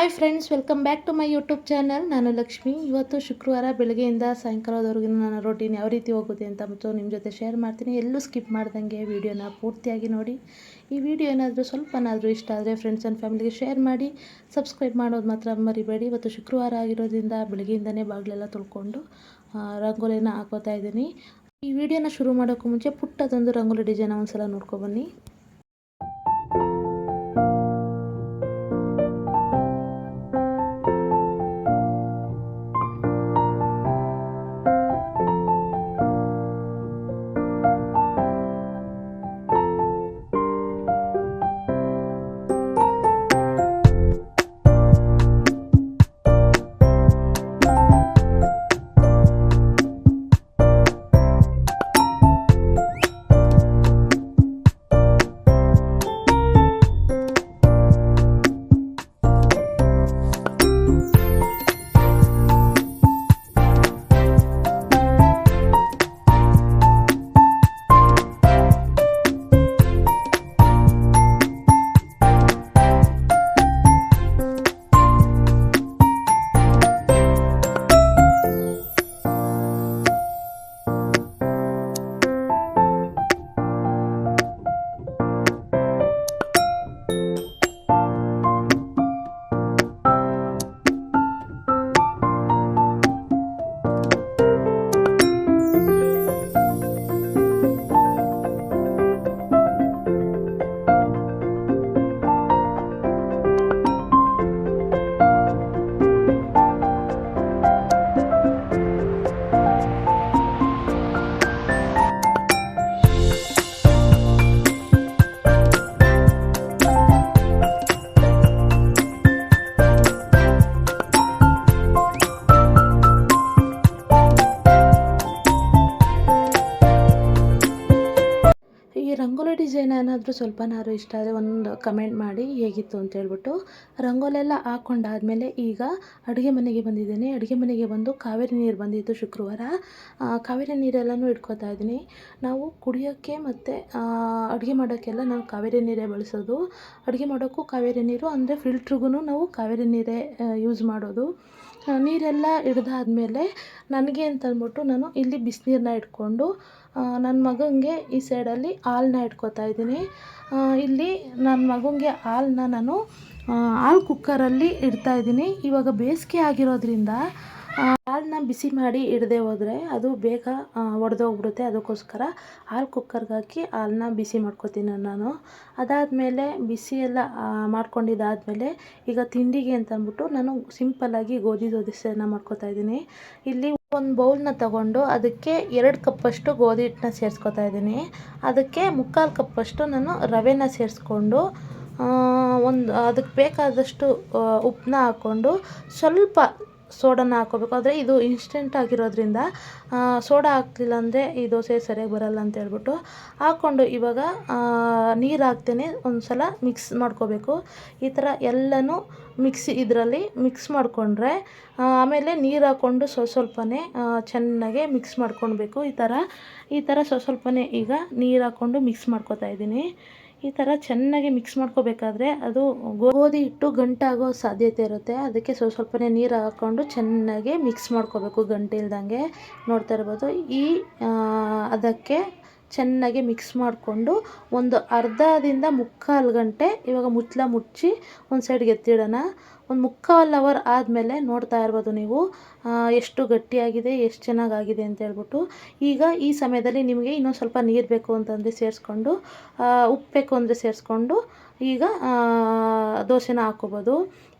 Hi friends welcome back to my YouTube channel ನಾನು ಲಕ್ಷ್ಮಿ. ಇವತ್ತು ಶುಕ್ರವಾರ ಬೆಳಗ್ಗೆಯಿಂದ ಸಾಯಂಕಾಲದವರೆಗೂ ನನ್ನ ರೊಟೀನ್ ಯಾವ ರೀತಿ ಹೋಗುತ್ತೆ ಅಂತ ಮತ್ತು ನಿಮ್ಮ ಜೊತೆ ಶೇರ್ ಮಾಡ್ತೀನಿ. ಎಲ್ಲೂ ಸ್ಕಿಪ್ ಮಾಡ್ದಂಗೆ ವೀಡಿಯೋನ ಪೂರ್ತಿಯಾಗಿ ನೋಡಿ. ಈ ವಿಡಿಯೋ ಏನಾದರೂ ಸ್ವಲ್ಪನಾದರೂ ಇಷ್ಟ ಆದರೆ ಫ್ರೆಂಡ್ಸ್ ಆ್ಯಂಡ್ ಫ್ಯಾಮಿಲಿಗೆ ಶೇರ್ ಮಾಡಿ. ಸಬ್ಸ್ಕ್ರೈಬ್ ಮಾಡೋದು ಮಾತ್ರ ಮರಿಬೇಡಿ. ಇವತ್ತು ಶುಕ್ರವಾರ ಆಗಿರೋದ್ರಿಂದ ಬೆಳಗ್ಗೆಯಿಂದನೇ ಬಾಗಿಲೆಲ್ಲ ತೊಳ್ಕೊಂಡು ರಂಗೋಲಿನ ಹಾಕೋತಾ ಇದ್ದೀನಿ. ಈ ವಿಡಿಯೋನ ಶುರು ಮಾಡೋಕ್ಕೂ ಮುಂಚೆ ಪುಟ್ಟದೊಂದು ರಂಗೋಲಿ ಡಿಸೈನ್ ಒಂದ್ಸಲ ನೋಡ್ಕೊಬನ್ನಿ ಡಿಸೈನ್ ಏನಾದರೂ ಸ್ವಲ್ಪನಾದ್ರು ಇಷ್ಟ ಆದರೆ ಒಂದು ಕಮೆಂಟ್ ಮಾಡಿ ಹೇಗಿತ್ತು ಅಂತ ಹೇಳ್ಬಿಟ್ಟು ರಂಗೋಲೆಲ್ಲ ಹಾಕ್ಕೊಂಡಾದ್ಮೇಲೆ ಈಗ ಅಡುಗೆ ಮನೆಗೆ ಬಂದಿದ್ದೀನಿ. ಅಡುಗೆ ಮನೆಗೆ ಬಂದು ಕಾವೇರಿ ನೀರು ಬಂದಿತ್ತು ಶುಕ್ರವಾರ. ಕಾವೇರಿ ನೀರೆಲ್ಲನೂ ಇಟ್ಕೋತಾ ಇದ್ದೀನಿ. ನಾವು ಕುಡಿಯೋಕ್ಕೆ ಮತ್ತು ಅಡುಗೆ ಮಾಡೋಕ್ಕೆಲ್ಲ ನಾವು ಕಾವೇರಿ ನೀರೇ ಬಳಸೋದು. ಅಡುಗೆ ಮಾಡೋಕ್ಕೂ ಕಾವೇರಿ ನೀರು, ಅಂದರೆ ಫಿಲ್ಟ್ರಿಗೂ ನಾವು ಕಾವೇರಿ ನೀರೇ ಯೂಸ್ ಮಾಡೋದು. ನೀರೆಲ್ಲ ಹಿಡ್ದಾದ್ಮೇಲೆ ನನಗೆ ಅಂತ ಅಂದ್ಬಿಟ್ಟು ನಾನು ಇಲ್ಲಿ ಬಿಸಿನೀರನ್ನ ಇಟ್ಕೊಂಡು ನನ್ನ ಮಗನಿಗೆ ಈ ಸೈಡಲ್ಲಿ ಹಾಲನ್ನ ಇಟ್ಕೊತಾ ಇದ್ದೀನಿ. ಇಲ್ಲಿ ನನ್ನ ಮಗನಿಗೆ ಹಾಲನ್ನ ನಾನು ಹಾಲು ಕುಕ್ಕರಲ್ಲಿ ಇಡ್ತಾ ಇದ್ದೀನಿ. ಇವಾಗ ಬೇಸಿಗೆ ಆಗಿರೋದ್ರಿಂದ ಹಾಲನ್ನ ಬಿಸಿ ಮಾಡಿ ಇಡದೆ ಹೋದರೆ ಅದು ಬೇಗ ಒಡೆದೋಗ್ಬಿಡುತ್ತೆ ಅದಕ್ಕೋಸ್ಕರ ಹಾಲು ಕುಕ್ಕರ್ಗೆ ಹಾಕಿ ಹಾಲನ್ನ ಬಿಸಿ ಮಾಡ್ಕೊತೀನಿ ನಾನು. ಅದಾದಮೇಲೆ ಬಿಸಿ ಎಲ್ಲ ಮಾಡ್ಕೊಂಡಿದ್ದಾದಮೇಲೆ ಈಗ ತಿಂಡಿಗೆ ಅಂತ ಅಂದ್ಬಿಟ್ಟು ನಾನು ಸಿಂಪಲ್ಲಾಗಿ ಗೋಧಿ ದೋಸೆನ ಮಾಡ್ಕೊತಾ ಇದ್ದೀನಿ. ಇಲ್ಲಿ ಒಂದು ಬೌಲ್ನ ತಗೊಂಡು ಅದಕ್ಕೆ ಎರಡು ಕಪ್ಪಷ್ಟು ಗೋಧಿ ಹಿಟ್ಟನ್ನ ಸೇರಿಸ್ಕೊತಾ ಇದ್ದೀನಿ. ಅದಕ್ಕೆ ಮುಕ್ಕಾಲು ಕಪ್ಪಷ್ಟು ನಾನು ರವೆನ ಸೇರಿಸ್ಕೊಂಡು ಒಂದು ಅದಕ್ಕೆ ಬೇಕಾದಷ್ಟು ಉಪ್ಪನ್ನ ಹಾಕ್ಕೊಂಡು ಸ್ವಲ್ಪ ಸೋಡಾನ ಹಾಕೋಬೇಕು. ಆದರೆ ಇದು ಇನ್ಸ್ಟೆಂಟ್ ಆಗಿರೋದ್ರಿಂದ ಸೋಡಾ ಹಾಕ್ತಿಲ್ಲ ಅಂದರೆ ಈ ದೋಸೆ ಸರಿಯಾಗಿ ಬರಲ್ಲ ಅಂತ ಹೇಳ್ಬಿಟ್ಟು ಹಾಕ್ಕೊಂಡು ಇವಾಗ ನೀರು ಹಾಕ್ತೇನೆ ಒಂದು ಸಲ ಮಿಕ್ಸ್ ಮಾಡ್ಕೋಬೇಕು. ಈ ಥರ ಎಲ್ಲನೂ ಮಿಕ್ಸಿ ಇದರಲ್ಲಿ ಮಿಕ್ಸ್ ಮಾಡಿಕೊಂಡ್ರೆ ಆಮೇಲೆ ನೀರು ಹಾಕ್ಕೊಂಡು ಸ್ವಲ್ಪ ಸ್ವಲ್ಪನೇ ಚೆನ್ನಾಗೆ ಮಿಕ್ಸ್ ಮಾಡ್ಕೊಳ್ಬೇಕು. ಈ ಥರ ಈ ಥರ ಸ್ವಲ್ಪ ಸ್ವಲ್ಪನೇ ಈಗ ನೀರು ಹಾಕ್ಕೊಂಡು ಮಿಕ್ಸ್ ಮಾಡ್ಕೊತಾ ಇದ್ದೀನಿ. ಈ ಥರ ಚೆನ್ನಾಗಿ ಮಿಕ್ಸ್ ಮಾಡ್ಕೋಬೇಕಾದ್ರೆ ಅದು ಗೋಧಿ ಹಿಟ್ಟು ಗಂಟಾಗೋ ಸಾಧ್ಯತೆ ಇರುತ್ತೆ. ಅದಕ್ಕೆ ಸ್ವಲ್ಪ ಸ್ವಲ್ಪನೇ ನೀರು ಹಾಕ್ಕೊಂಡು ಚೆನ್ನಾಗಿ ಮಿಕ್ಸ್ ಮಾಡ್ಕೋಬೇಕು ಗಂಟಿಲ್ದಂಗೆ ನೋಡ್ತಾ ಇರ್ಬೋದು. ಈ ಅದಕ್ಕೆ ಚೆನ್ನಾಗಿ ಮಿಕ್ಸ್ ಮಾಡಿಕೊಂಡು ಒಂದು ಅರ್ಧದಿಂದ ಮುಕ್ಕಾಲು ಗಂಟೆ ಇವಾಗ ಮುಚ್ಚಲ ಮುಚ್ಚಿ ಒಂದು ಸೈಡ್ಗೆ ಎತ್ತಿಡೋಣ. ಒಂದು ಮುಕ್ಕಾಲು ಅವರ್ ಆದಮೇಲೆ ನೋಡ್ತಾ ಇರ್ಬೋದು ನೀವು ಎಷ್ಟು ಗಟ್ಟಿಯಾಗಿದೆ, ಎಷ್ಟು ಚೆನ್ನಾಗಾಗಿದೆ ಅಂತ ಹೇಳ್ಬಿಟ್ಟು. ಈಗ ಈ ಸಮಯದಲ್ಲಿ ನಿಮಗೆ ಇನ್ನೊಂದು ಸ್ವಲ್ಪ ನೀರು ಬೇಕು ಅಂತಂದರೆ ಸೇರಿಸ್ಕೊಂಡು ಉಪ್ಪು ಬೇಕು ಅಂದರೆ ಸೇರಿಸ್ಕೊಂಡು ಈಗ ದೋಸೆನ ಹಾಕೋಬೋದು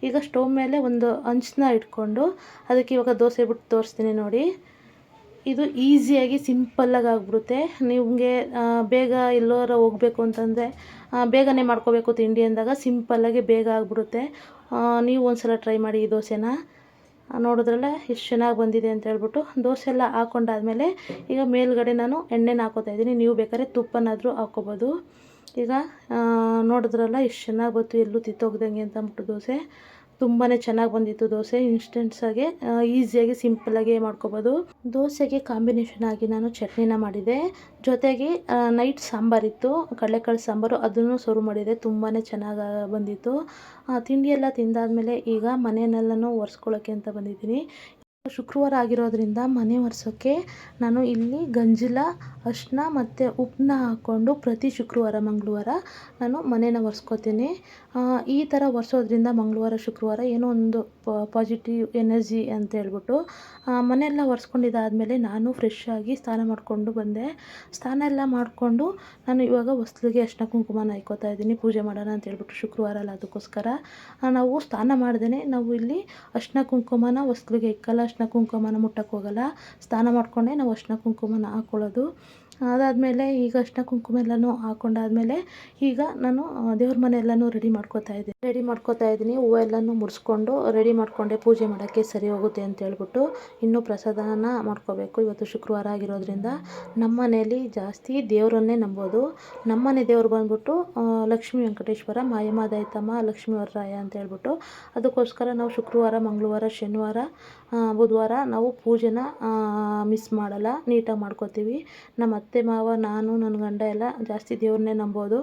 ಈಗ ಸ್ಟವ್ ಮೇಲೆ ಒಂದು ಹಂಚನ್ನ ಇಟ್ಕೊಂಡು ಅದಕ್ಕೆ ಇವಾಗ ದೋಸೆ ಬಿಟ್ಟು ತೋರಿಸ್ತೀನಿ ನೋಡಿ. ಇದು ಈಸಿಯಾಗಿ ಸಿಂಪಲ್ಲಾಗಿ ಆಗಿಬಿಡುತ್ತೆ. ನಿಮಗೆ ಬೇಗ ಎಲ್ಲೋರ ಹೋಗಬೇಕು ಅಂತಂದರೆ ಬೇಗನೆ ಮಾಡ್ಕೋಬೇಕು ತಿಂಡಿ ಅಂದಾಗ ಸಿಂಪಲ್ಲಾಗಿ ಬೇಗ ಆಗಿಬಿಡುತ್ತೆ. ನೀವು ಒಂದ್ಸಲ ಟ್ರೈ ಮಾಡಿ ಈ ದೋಸೆನ. ನೋಡಿದ್ರಲ್ಲೇ ಎಷ್ಟು ಚೆನ್ನಾಗಿ ಬಂದಿದೆ ಅಂತ ಹೇಳ್ಬಿಟ್ಟು ದೋಸೆ ಎಲ್ಲ ಹಾಕೊಂಡಾದ್ಮೇಲೆ ಈಗ ಮೇಲ್ಗಡೆ ನಾನು ಎಣ್ಣೆನ ಹಾಕೋತಾ ಇದ್ದೀನಿ. ನೀವು ಬೇಕಾದ್ರೆ ತುಪ್ಪನಾದರೂ ಹಾಕ್ಕೊಬೋದು ಈಗ ನೋಡಿದ್ರಲ್ಲ ಎಷ್ಟು ಚೆನ್ನಾಗಿ ಬಂತು, ಎಲ್ಲೂ ತಿತ್ತೋಗ್ದಂಗೆ ಅಂತ ಅಂದ್ಬಿಟ್ಟು ದೋಸೆ. ತುಂಬಾ ಚೆನ್ನಾಗಿ ಬಂದಿತ್ತು ದೋಸೆ ಇನ್ಸ್ಟೆಂಟ್ಸಾಗೆ ಈಸಿಯಾಗಿ ಸಿಂಪಲ್ಲಾಗಿ ಮಾಡ್ಕೊಬೋದು. ದೋಸೆಗೆ ಕಾಂಬಿನೇಷನ್ ಆಗಿ ನಾನು ಚಟ್ನಿನ ಮಾಡಿದೆ. ಜೊತೆಗೆ ನೈಟ್ ಸಾಂಬಾರಿತ್ತು ಕಡಲೆಕಾಳು ಸಾಂಬಾರು, ಅದನ್ನು ಸರ್ವ್ ಮಾಡಿದೆ. ತುಂಬಾ ಚೆನ್ನಾಗಿ ಬಂದಿತ್ತು. ತಿಂಡಿಯೆಲ್ಲ ತಿಂದಾದ್ಮೇಲೆ ಈಗ ಮನೆಯನ್ನೆಲ್ಲನೂ ಒರೆಸ್ಕೊಳ್ಳೋಕ್ಕೆ ಅಂತ ಬಂದಿದ್ದೀನಿ. ಶುಕ್ರವಾರ ಆಗಿರೋದ್ರಿಂದ ಮನೆ ಒರೆಸೋಕ್ಕೆ ನಾನು ಇಲ್ಲಿ ಗಂಜಲ ಅರಿಶ್ಣ ಮತ್ತು ಉಪ್ಪನ್ನ ಹಾಕ್ಕೊಂಡು ಪ್ರತಿ ಶುಕ್ರವಾರ, ಮಂಗಳವಾರ ನಾನು ಮನೇನ ಒರೆಸ್ಕೋತೀನಿ. ಈ ಥರ ಒರೆಸೋದ್ರಿಂದ ಮಂಗಳವಾರ, ಶುಕ್ರವಾರ ಏನೋ ಒಂದು ಪಾಸಿಟಿವ್ ಎನರ್ಜಿ ಅಂತ ಹೇಳ್ಬಿಟ್ಟು ಮನೆಯೆಲ್ಲ ಒರೆಸ್ಕೊಂಡಿದ್ದಾದಮೇಲೆ ನಾನು ಫ್ರೆಶ್ ಆಗಿ ಸ್ನಾನ ಮಾಡಿಕೊಂಡು ಬಂದೆ. ಸ್ನಾನ ಎಲ್ಲ ಮಾಡಿಕೊಂಡು ನಾನು ಇವಾಗ ಹೊಸ್ಲಿಗೆ ಅರ್ಶಿನ ಕುಂಕುಮನ ಇಕ್ಕೋತಾ ಇದ್ದೀನಿ. ಪೂಜೆ ಮಾಡೋಣ ಅಂತ ಹೇಳ್ಬಿಟ್ಟು ಶುಕ್ರವಾರ ಅಲ್ಲ ಅದಕ್ಕೋಸ್ಕರ. ನಾವು ಸ್ನಾನ ಮಾಡ್ದೇ ನಾವು ಇಲ್ಲಿ ಅರ್ಶಿನ ಕುಂಕುಮನ ಹೊಸ್ಲಿಗೆ ಇಕ್ಕಲ್ಲ ಅರ್ಶಿನ ಕುಂಕುಮನ ಮುಟ್ಟಕ್ಕೆ ಹೋಗಲ್ಲ. ಸ್ನಾನ ಮಾಡಿಕೊಂಡೆ ನಾವು ಅರ್ಶಿನ ಕುಂಕುಮನ ಹಾಕ್ಕೊಳ್ಳೋದು ಅದಾದಮೇಲೆ ಈಗ ಅರ್ಶಿನ ಕುಂಕುಮ ಎಲ್ಲನೂ ಹಾಕ್ಕೊಂಡಾದ್ಮೇಲೆ ಈಗ ನಾನು ದೇವ್ರ ಮನೆ ಎಲ್ಲನೂ ರೆಡಿ ಮಾಡ್ಕೋತಾ ಇದ್ದೀನಿ. ರೆಡಿ ಮಾಡ್ಕೋತಾ ಇದ್ದೀನಿ. ಹೂವು ಎಲ್ಲನೂ ಮುಡಿಸ್ಕೊಂಡು ರೆಡಿ ಮಾಡಿಕೊಂಡೆ ಪೂಜೆ ಮಾಡೋಕ್ಕೆ ಸರಿ ಹೋಗುತ್ತೆ ಅಂತ ಹೇಳ್ಬಿಟ್ಟು ಇನ್ನೂ ಪ್ರಸಾದನ ಮಾಡ್ಕೋಬೇಕು. ಇವತ್ತು ಶುಕ್ರವಾರ ಆಗಿರೋದ್ರಿಂದ ನಮ್ಮ ಮನೆಯಲ್ಲಿ ಜಾಸ್ತಿ ದೇವರನ್ನೇ ನಂಬೋದು. ನಮ್ಮನೆ ದೇವರು ಬಂದ್ಬಿಟ್ಟು ಲಕ್ಷ್ಮೀ ವೆಂಕಟೇಶ್ವರ ಮಾಯಮಾದಾಯಿತಮ್ಮ ಲಕ್ಷ್ಮೀ ವರರಾಯ ಅಂತ ಹೇಳ್ಬಿಟ್ಟು ಅದಕ್ಕೋಸ್ಕರ ನಾವು ಶುಕ್ರವಾರ, ಮಂಗಳವಾರ, ಶನಿವಾರ ಬುಧವಾರ ನಾವು ಪೂಜೆನ ಮಿಸ್ ಮಾಡಲ್ಲ, ನೀಟಾಗಿ ಮಾಡ್ಕೋತೀವಿ. ನಮ್ಮ ಅತ್ತೆ ಮಾವ, ನಾನು, ನನ್ನ ಗಂಡ ಎಲ್ಲ ಜಾಸ್ತಿ ದೇವ್ರನ್ನೇ ನಂಬೋದು.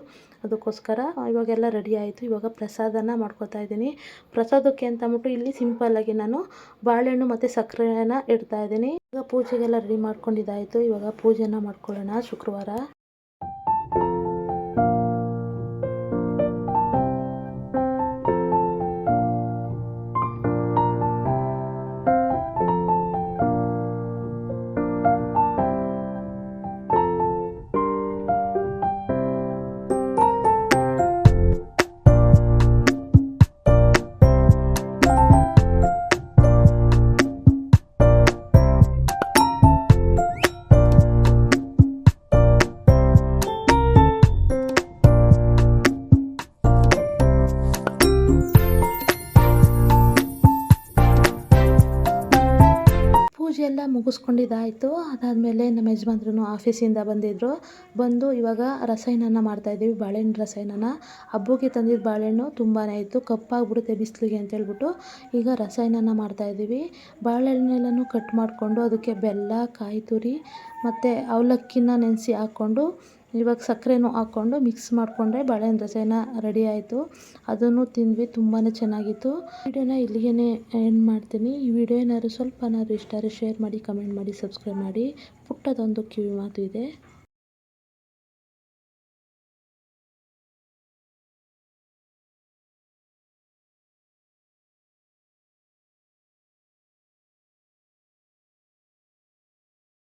ಅದಕ್ಕೋಸ್ಕರ ಇವಾಗೆಲ್ಲ ರೆಡಿ ಆಯಿತು. ಇವಾಗ ಪ್ರಸಾದನ ಮಾಡ್ಕೋತಾ ಇದ್ದೀನಿ. ಪ್ರಸಾದಕ್ಕೆ ಅಂತ ಅಂದ್ಬಿಟ್ಟು ಇಲ್ಲಿ ಸಿಂಪಲ್ಲಾಗಿ ನಾನು ಬಾಳೆಹಣ್ಣು ಮತ್ತು ಸಕ್ಕರೆನ ಇಡ್ತಾ ಇದ್ದೀನಿ. ಇವಾಗ ಪೂಜೆಗೆಲ್ಲ ರೆಡಿ ಮಾಡ್ಕೊಂಡಿದ್ದಾಯಿತು. ಇವಾಗ ಪೂಜೆನ ಮಾಡ್ಕೊಳ್ಳೋಣ ಶುಕ್ರವಾರ. ಮುಗಿಸ್ಕೊಂಡಿದ್ದಾಯಿತು. ಅದಾದಮೇಲೆ ನಮ್ಮ ಯಜಮಾನ್ರು ಆಫೀಸಿಂದ ಬಂದಿದ್ದರು ಬಂದು ಇವಾಗ ರಸಾಯನನ ಮಾಡ್ತಾಯಿದ್ದೀವಿ ಬಾಳೆಹಣ್ಣು ರಸಾಯನನ. ಹಬ್ಬಕ್ಕೆ ತಂದಿದ್ದ ಬಾಳೆಹಣ್ಣು ತುಂಬಾ ಇತ್ತು. ಕಪ್ಪಾಗ್ಬಿಡುತ್ತೆ ಬಿಸಿಲಿಗೆ ಅಂತ ಹೇಳ್ಬಿಟ್ಟು ಈಗ ರಸಾಯನನ ಮಾಡ್ತಾಯಿದ್ದೀವಿ ಬಾಳೆಹಣ್ಣೆಲ್ಲನೂ ಕಟ್ ಮಾಡಿಕೊಂಡು ಅದಕ್ಕೆ ಬೆಲ್ಲ ಕಾಯಿ ತುರಿ ಮತ್ತು ಅವಲಕ್ಕಿನ ನೆನೆಸಿ ಹಾಕ್ಕೊಂಡು ಇವಾಗ ಸಕ್ಕರೆನೂ ಹಾಕ್ಕೊಂಡು ಮಿಕ್ಸ್ ಮಾಡಿಕೊಂಡ್ರೆ ಬಾಳೆಹಣ್ಣು ರಸಾಯನ ರೆಡಿ ಆಯಿತು. ಅದನ್ನು ತಿಂದ್ವಿ ತುಂಬಾ ಚೆನ್ನಾಗಿತ್ತು. ವಿಡಿಯೋನ ಇಲ್ಲಿಗೆ ಎಂಡ್ ಮಾಡ್ತೀನಿ. ಈ ವಿಡಿಯೋ ಏನಾದ್ರು ಸ್ವಲ್ಪನಾದ್ರು ಇಷ್ಟ ಆದರೆ ಶೇರ್ ಮಾಡಿ ಕಮೆಂಟ್ ಮಾಡಿ ಸಬ್ಸ್ಕ್ರೈಬ್ ಮಾಡಿ. ಪುಟ್ಟದೊಂದು ಕಿವಿ ಮಾತು ಇದೆ.